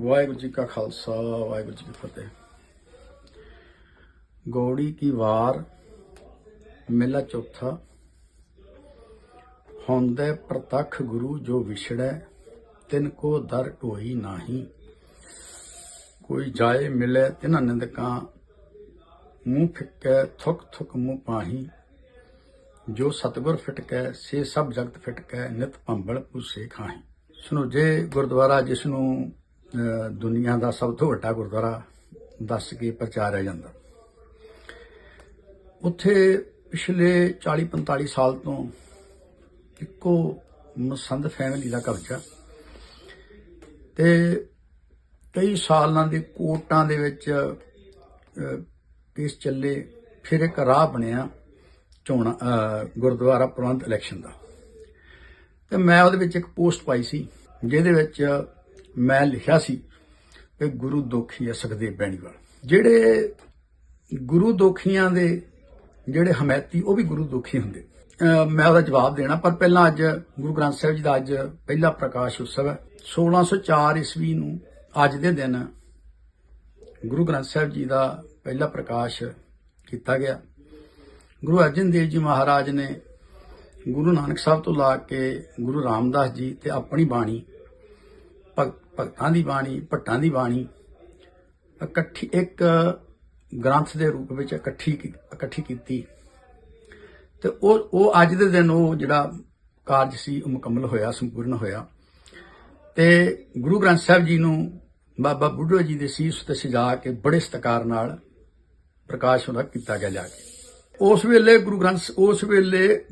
ਵਾਹਿਗੁਰੂ ਜੀ ਕਾ ਖਾਲਸਾ, ਵਾਹਿਗੁਰੂ ਜੀ ਕੀ ਫਤਿਹ। ਗੌੜੀ ਕੀ ਵਾਰ, ਮੇਲਾ ਚੌਥਾ। ਹੁੰਦੇ ਪ੍ਰਤੱਖ ਗੁਰੂ ਜੋ ਵਿਛੜੈ, ਤਿਨ ਕੋ ਦਰ ਢੋਈ ਨਾਹੀ। ਕੋਈ ਜਾਏ ਮਿਲੇ ਤਿਨ ਨਿੰਦਕਾਂ, ਮੂੰਹ ਫਿੱਕੈ ਥੁਕ ਥੁਕ ਮੂੰਹ ਪਾਹੀ। ਜੋ ਸਤਗੁਰ ਫਿਟਕੈ, ਸੇ ਸਭ ਜਗਤ ਫਿਟਕੈ, ਨਿਤ ਭੰਬਲ ਪੂਸੇ ਖਾਹੀ। ਸੁਣੋ ਜੇ ਗੁਰਦੁਆਰਾ ਜਿਸ ਨੂੰ ਦੁਨੀਆ ਦਾ ਸਭ ਤੋਂ ਵੱਡਾ ਗੁਰਦੁਆਰਾ ਦੱਸ ਕੇ ਪ੍ਰਚਾਰਿਆ ਜਾਂਦਾ। ਉੱਥੇ ਪਿਛਲੇ 40 45 ਸਾਲ ਤੋਂ ਇੱਕੋ ਮਸੰਦ ਫੈਮਿਲੀ ਦਾ ਕਬਜ਼ਾ ਤੇ ਕਈ ਸਾਲਾਂ ਦੇ ਕੋਟਾਂ ਦੇ ਵਿੱਚ ਕੇਸ ਚੱਲੇ, ਫਿਰ ਇੱਕ ਰਾਹ ਬਣਿਆ ਚੋਣ ਗੁਰਦੁਆਰਾ ਪ੍ਰਬੰਧ ਇਲੈਕਸ਼ਨ ਦਾ। ਤੇ ਮੈਂ ਉਹਦੇ ਵਿੱਚ ਇੱਕ ਪੋਸਟ ਪਾਈ ਸੀ, ਜਿਹਦੇ ਵਿੱਚ ਮੈਂ ਲਿਖਿਆ ਸੀ ਕਿ ਗੁਰੂ ਦੋਖੀ ਹੈ ਸੁਖਦੇਵ ਬੈਣੀਵਾਲ ਜਿਹੜੇ ਗੁਰੂ ਦੋਖੀਆਂ ਦੇ ਜਿਹੜੇ ਹਮਾਇਤੀ, ਉਹ ਵੀ ਗੁਰੂ ਦੋਖੀ ਹੁੰਦੇ। ਮੈਂ ਉਹਦਾ ਜਵਾਬ ਦੇਣਾ, ਪਰ ਪਹਿਲਾਂ ਅੱਜ ਗੁਰੂ ਗ੍ਰੰਥ ਸਾਹਿਬ ਜੀ ਦਾ ਅੱਜ ਪਹਿਲਾ ਪ੍ਰਕਾਸ਼ ਉਤਸਵ ਹੈ। 1604 ਈਸਵੀ ਨੂੰ ਅੱਜ ਦੇ ਦਿਨ ਗੁਰੂ ਗ੍ਰੰਥ ਸਾਹਿਬ ਜੀ ਦਾ ਪਹਿਲਾ ਪ੍ਰਕਾਸ਼ ਕੀਤਾ ਗਿਆ। ਗੁਰੂ ਅਰਜਨ ਦੇਵ ਜੀ ਮਹਾਰਾਜ ਨੇ ਗੁਰੂ ਨਾਨਕ ਸਾਹਿਬ ਤੋਂ ਲਾ ਕੇ ਗੁਰੂ ਰਾਮਦਾਸ ਜੀ ਤੇ ਆਪਣੀ ਬਾਣੀ ਭਗਤਾਂ ਦੀ ਬਾਣੀ, ਭੱਟਾਂ ਦੀ ਬਾਣੀ, ਇਕੱਠੀ, ਇੱਕ ਗ੍ਰੰਥ ਦੇ ਰੂਪ ਵਿੱਚ ਇਕੱਠੀ ਕੀ- ਇਕੱਠੀ ਕੀਤੀ। ਤੇ ਉਹ ਉਹ ਅੱਜ ਦੇ ਦਿਨ ਉਹ ਜਿਹੜਾ ਕਾਰਜ ਸੀ, ਉਹ ਮੁਕੰਮਲ ਹੋਇਆ, ਸੰਪੂਰਨ ਹੋਇਆ। ਤੇ ਗੁਰੂ ਗ੍ਰੰਥ ਸਾਹਿਬ ਜੀ ਨੂੰ ਬਾਬਾ ਬੁੱਢਾ ਜੀ ਦੇ ਸੀਸ ਤੇ ਸਜਾ ਕੇ ਬੜੇ ਸਤਿਕਾਰ ਨਾਲ ਪ੍ਰਕਾਸ਼ ਉਹਦਾ ਕੀਤਾ ਗਿਆ ਜਾ ਕੇ। ਉਸ ਵੇਲੇ ਗੁਰੂ ਗ੍ਰੰਥ, ਉਸ ਵੇਲੇ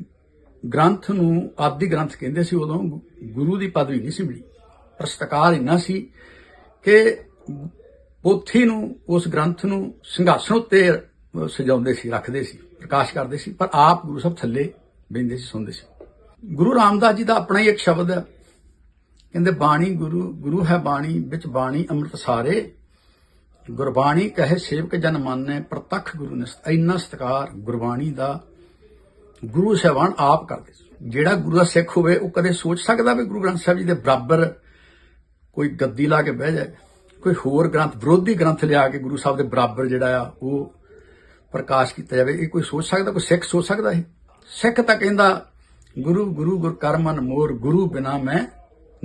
ਗ੍ਰੰਥ ਨੂੰ ਆਦਿ ਗ੍ਰੰਥ ਕਹਿੰਦੇ ਸੀ, ਉਦੋਂ ਗੁ- ਗੁਰੂ ਦੀ ਪਦਵੀ ਨਹੀਂ ਸੀ ਮਿਲੀ। ਪਰ ਸਤਿਕਾਰ ਇੰਨਾ ਸੀ ਕਿ ਪੋਥੀ ਨੂੰ, ਉਸ ਗ੍ਰੰਥ ਨੂੰ ਸਿੰਘਾਸਣ ਉੱਤੇ ਸਜਾਉਂਦੇ ਸੀ, ਰੱਖਦੇ ਸੀ, ਪ੍ਰਕਾਸ਼ ਕਰਦੇ ਸੀ, ਪਰ ਆਪ ਗੁਰੂ ਸਾਹਿਬ ਥੱਲੇ ਬੈਠਦੇ ਸੀ ਸੁਣਦੇ ਸੀ। ਗੁਰੂ ਰਾਮਦਾਸ ਜੀ ਦਾ ਆਪਣਾ ਹੀ ਇੱਕ ਸ਼ਬਦ ਹੈ। ਕਹਿੰਦੇ, ਬਾਣੀ ਗੁਰੂ ਗੁਰੂ ਹੈ ਬਾਣੀ, ਵਿੱਚ ਬਾਣੀ ਅੰਮ੍ਰਿਤ ਸਾਰੇ। ਗੁਰਬਾਣੀ ਕਹੇ ਸੇਵਕ ਜਨ ਮਾਨੈ, ਪ੍ਰਤੱਖ ਗੁਰੂ ਨੇ ਇੰਨਾ ਸਤਿਕਾਰ ਗੁਰਬਾਣੀ ਦਾ ਗੁਰੂ ਸਾਹਿਬਾਨ ਆਪ ਕਰਦੇ ਸੀ। ਜਿਹੜਾ ਗੁਰੂ ਦਾ ਸਿੱਖ ਹੋਵੇ, ਉਹ ਕਦੇ ਸੋਚ ਸਕਦਾ ਵੀ ਗੁਰੂ ਗ੍ਰੰਥ ਸਾਹਿਬ ਜੀ ਦੇ ਬਰਾਬਰ ਕੋਈ ਗੱਦੀ ਲਾ ਕੇ ਬਹਿ ਜਾਏ, ਕੋਈ ਹੋਰ ਗ੍ਰੰਥ, ਵਿਰੋਧੀ ਗ੍ਰੰਥ ਲਿਆ ਕੇ ਗੁਰੂ ਸਾਹਿਬ ਦੇ ਬਰਾਬਰ ਜਿਹੜਾ ਆ, ਉਹ ਪ੍ਰਕਾਸ਼ ਕੀਤਾ ਜਾਵੇ, ਇਹ ਕੋਈ ਸੋਚ ਸਕਦਾ, ਕੋਈ ਸਿੱਖ ਸੋਚ ਸਕਦਾ ਇਹ? ਸਿੱਖ ਤਾਂ ਕਹਿੰਦਾ, ਗੁਰੂ ਗੁਰੂ ਗੁਰ ਕਰਮਨ ਮੋਰ, ਗੁਰੂ ਬਿਨਾ ਮੈਂ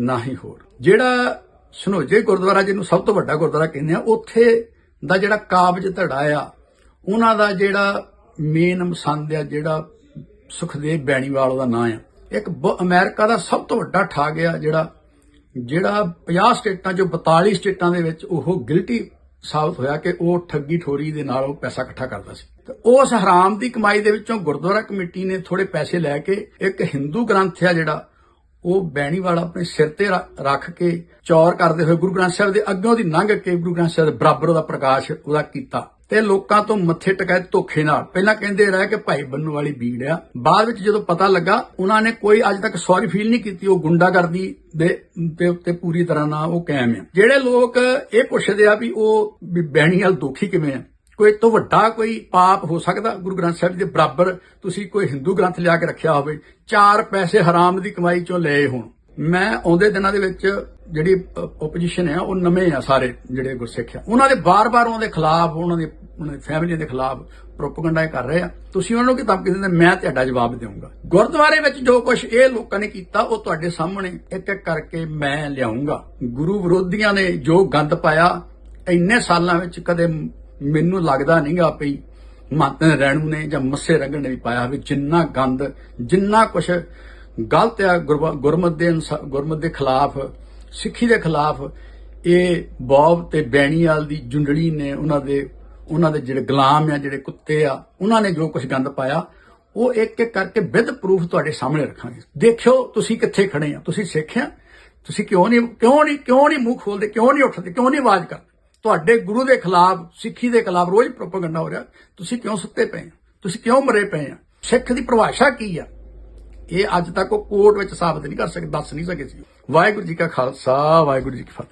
ਨਾਹੀ ਹੋਰ। ਜਿਹੜਾ ਸਨੋਜੇ ਗੁਰਦੁਆਰਾ, ਜਿਹਨੂੰ ਸਭ ਤੋਂ ਵੱਡਾ ਗੁਰਦੁਆਰਾ ਕਹਿੰਦੇ ਆ, ਉੱਥੇ ਦਾ ਜਿਹੜਾ ਕਾਬਜ ਧੜਾ ਆ, ਉਹਨਾਂ ਦਾ ਜਿਹੜਾ ਮੇਨ ਮਸੰਦ ਆ, ਜਿਹੜਾ ਸੁਖਦੇਵ ਬੈਣੀਵਾਲ ਉਹਦਾ ਨਾਂ ਆ, ਇੱਕ ਬ- ਅਮਰੀਕਾ ਦਾ ਸਭ ਤੋਂ ਵੱਡਾ ਠਾਗ ਆ, ਜਿਹੜਾ ਜਿਹੜਾ 50 ਸਟੇਟਾਂ ਚੋਂ 42 ਸਟੇਟਾਂ ਦੇ ਵਿੱਚ ਉਹ ਗਿਲਟੀ ਸਾਬਤ ਹੋਇਆ ਕਿ ਉਹ ਠੱਗੀ ਠੋਰੀ ਦੇ ਨਾਲ ਉਹ ਪੈਸਾ ਇਕੱਠਾ ਕਰਦਾ ਸੀ। ਤੇ ਉਸ ਹਰਾਮ ਦੀ ਕਮਾਈ ਦੇ ਵਿੱਚੋਂ ਗੁਰਦੁਆਰਾ ਕਮੇਟੀ ਨੇ ਥੋੜੇ ਪੈਸੇ ਲੈ ਕੇ ਇੱਕ ਹਿੰਦੂ ਗ੍ਰੰਥ ਆ ਜਿਹੜਾ, ਉਹ ਬੈਣੀਵਾਲ ਆਪਣੇ ਸਿਰ ਤੇ ਰੱਖ ਕੇ ਚੌਰ ਕਰਦੇ ਹੋਏ ਗੁਰੂ ਗ੍ਰੰਥ ਸਾਹਿਬ ਦੇ ਅੱਗੋਂ ਦੀ ਲੰਘ ਕੇ ਗੁਰੂ ਗ੍ਰੰਥ ਸਾਹਿਬ ਦੇ ਬਰਾਬਰ ਉਹਦਾ ਪ੍ਰਕਾਸ਼ ਉਹਦਾ ਕੀਤਾ। ਤੇ ਲੋਕਾਂ ਤੋਂ ਮੱਥੇ ਟਕਾਏ ਧੋਖੇ ਨਾਲ। ਪਹਿਲਾਂ ਕਹਿੰਦੇ ਰਹੇ ਕਿ ਭਾਈ ਬੰਨੂ ਵਾਲੀ ਬੀੜ ਆ। ਬਾਅਦ ਵਿੱਚ ਜਦੋਂ ਪਤਾ ਲੱਗਾ, ਉਹਨਾਂ ਨੇ ਕੋਈ ਅੱਜ ਤੱਕ ਸੌਰੀ ਫੀਲ ਨਹੀਂ ਕੀਤੀ। ਉਹ ਗੁੰਡਾਗਰਦੀ ਦੇ ਉੱਤੇ ਪੂਰੀ ਤਰ੍ਹਾਂ ਨਾਲ ਉਹ ਕਾਇਮ ਆ। ਜਿਹੜੇ ਲੋਕ ਇਹ ਪੁੱਛਦੇ ਆ ਵੀ ਉਹ ਬਹਿਣੀ ਬੈਣੀਵਾਲ ਦੁਖੀ ਕਿਵੇਂ ਆ? ਕੋਈ ਤੋਂ ਵੱਡਾ ਕੋਈ ਪਾਪ ਹੋ ਸਕਦਾ? ਗੁਰੂ ਗ੍ਰੰਥ ਸਾਹਿਬ ਜੀ ਦੇ ਬਰਾਬਰ ਤੁਸੀਂ ਕੋਈ ਹਿੰਦੂ ਗ੍ਰੰਥ ਲਿਆ ਕੇ ਰੱਖਿਆ ਹੋਵੇ, ਚਾਰ ਪੈਸੇ ਹਰਾਮ ਦੀ ਕਮਾਈ ਚੋਂ ਲਏ ਹੋਣ। ਮੈਂ ਆਉਂਦੇ ਦਿਨਾਂ ਦੇ ਵਿੱਚ ਜਿਹੜੀ ਆਪੋਜੀਸ਼ਨ ਹੈ, ਉਹ ਨਵੇਂ ਆ ਸਾਰੇ ਜਿਹੜੇ ਗੁਰਸਿੱਖ ਆ। ਉਹਨਾਂ ਦੇ ਬਾਰ-ਬਾਰ ਉਹਨਾਂ ਦੇ ਖਿਲਾਫ, ਉਹਨਾਂ ਦੇ, ਉਹਨਾਂ ਦੀ ਫੈਮਿਲੀ ਦੇ ਖਿਲਾਫ ਪ੍ਰੋਪਗੈਂਡਾ ਕਰ ਰਹੇ ਆ। ਤੁਸੀਂ ਉਹਨਾਂ ਨੂੰ ਕੀ ਧਮਕੀ ਦਿੰਦੇ ਮੈਂ ਤੁਹਾਡਾ ਜਵਾਬ ਦੇਵਾਂਗਾ। ਗੁਰਦੁਆਰੇ ਵਿੱਚ ਜੋ ਕੁਝ ਇਹ ਲੋਕਾਂ ਨੇ ਕੀਤਾ, ਉਹ ਤੁਹਾਡੇ ਸਾਹਮਣੇ ਇੱਕ ਇੱਕ ਕਰਕੇ ਮੈਂ ਲਿਆਉਂਗਾ। ਗੁਰੂ ਵਿਰੋਧੀਆਂ ਨੇ ਜੋ ਗੰਦ ਪਾਇਆ, ਇੰਨੇ ਸਾਲਾਂ ਵਿੱਚ ਕਦੇ ਮੈਨੂੰ ਲੱਗਦਾ ਨਹੀਂਗਾ ਪਈ ਮਾਤਨ ਰਹਿਣੂ ਨੇ ਜਾਂ ਮੱਸੇ ਰੰਗਣ ਨੇ ਵੀ ਪਾਇਆ ਵੀ ਜਿੰਨਾ ਗੰਦ, ਜਿੰਨਾ ਕੁਛ ਗਲਤ ਆ, ਗੁਰਬ- ਗੁਰਮਤ ਦੇ ਅਨੁਸਾ- ਗੁਰਮਤ ਦੇ ਖਿਲਾਫ ਸਿੱਖੀ ਦੇ ਖਿਲਾਫ ਇਹ ਬੌਬ ਤੇ ਬੈਣੀਵਾਲ ਦੀ ਜੁੰਡਲੀ ਨੇ ਉਹਨਾਂ ਦੇ ਉਹਨਾਂ ਦੇ ਜਿਹੜੇ ਗੁਲਾਮ ਆ, ਜਿਹੜੇ ਕੁੱਤੇ ਆ, ਉਹਨਾਂ ਨੇ ਜੋ ਕੁਝ ਗੰਦ ਪਾਇਆ, ਉਹ ਇੱਕ ਇੱਕ ਕਰਕੇ ਵਿਦ ਪ੍ਰੂਫ ਤੁਹਾਡੇ ਸਾਹਮਣੇ ਰੱਖਾਂਗੇ। ਦੇਖਿਓ ਤੁਸੀਂ ਕਿੱਥੇ ਖੜੇ ਆ। ਤੁਸੀਂ ਸਿੱਖਿਆ ਤੁਸੀਂ ਕਿਉਂ ਨਹੀਂ ਕਿਉਂ ਨਹੀਂ ਕਿਉਂ ਨਹੀਂ ਮੂੰਹ ਖੋਲਦੇ, ਕਿਉਂ ਨਹੀਂ ਉੱਠਦੇ, ਕਿਉਂ ਨਹੀਂ ਆਵਾਜ਼ ਕਰਦੇ? ਤੁਹਾਡੇ ਗੁਰੂ ਦੇ ਖਿਲਾਫ, ਸਿੱਖੀ ਦੇ ਖਿਲਾਫ ਰੋਜ਼ ਪ੍ਰੋਪਗੈਂਡਾ ਹੋ ਰਿਹਾ। ਤੁਸੀਂ ਕਿਉਂ ਸੁੱਤੇ ਪਏ ਆ? ਤੁਸੀਂ ਕਿਉਂ ਮਰੇ ਪਏ ਆ? ਸਿੱਖ ਦੀ ਪਰਿਭਾਸ਼ਾ ਕੀ ਆ? ਇਹ ਅੱਜ ਤੱਕ ਉਹ ਕੋਰਟ ਵਿੱਚ ਸਾਬਤ ਨਹੀਂ ਕਰ ਸਕੇ, ਦੱਸ ਨਹੀਂ ਸਕੇ ਸੀ। ਵਾਹਿਗੁਰੂ ਜੀ ਕਾ ਖਾਲਸਾ, ਵਾਹਿਗੁਰੂ ਜੀ ਕੀ ਫਤਿਹ।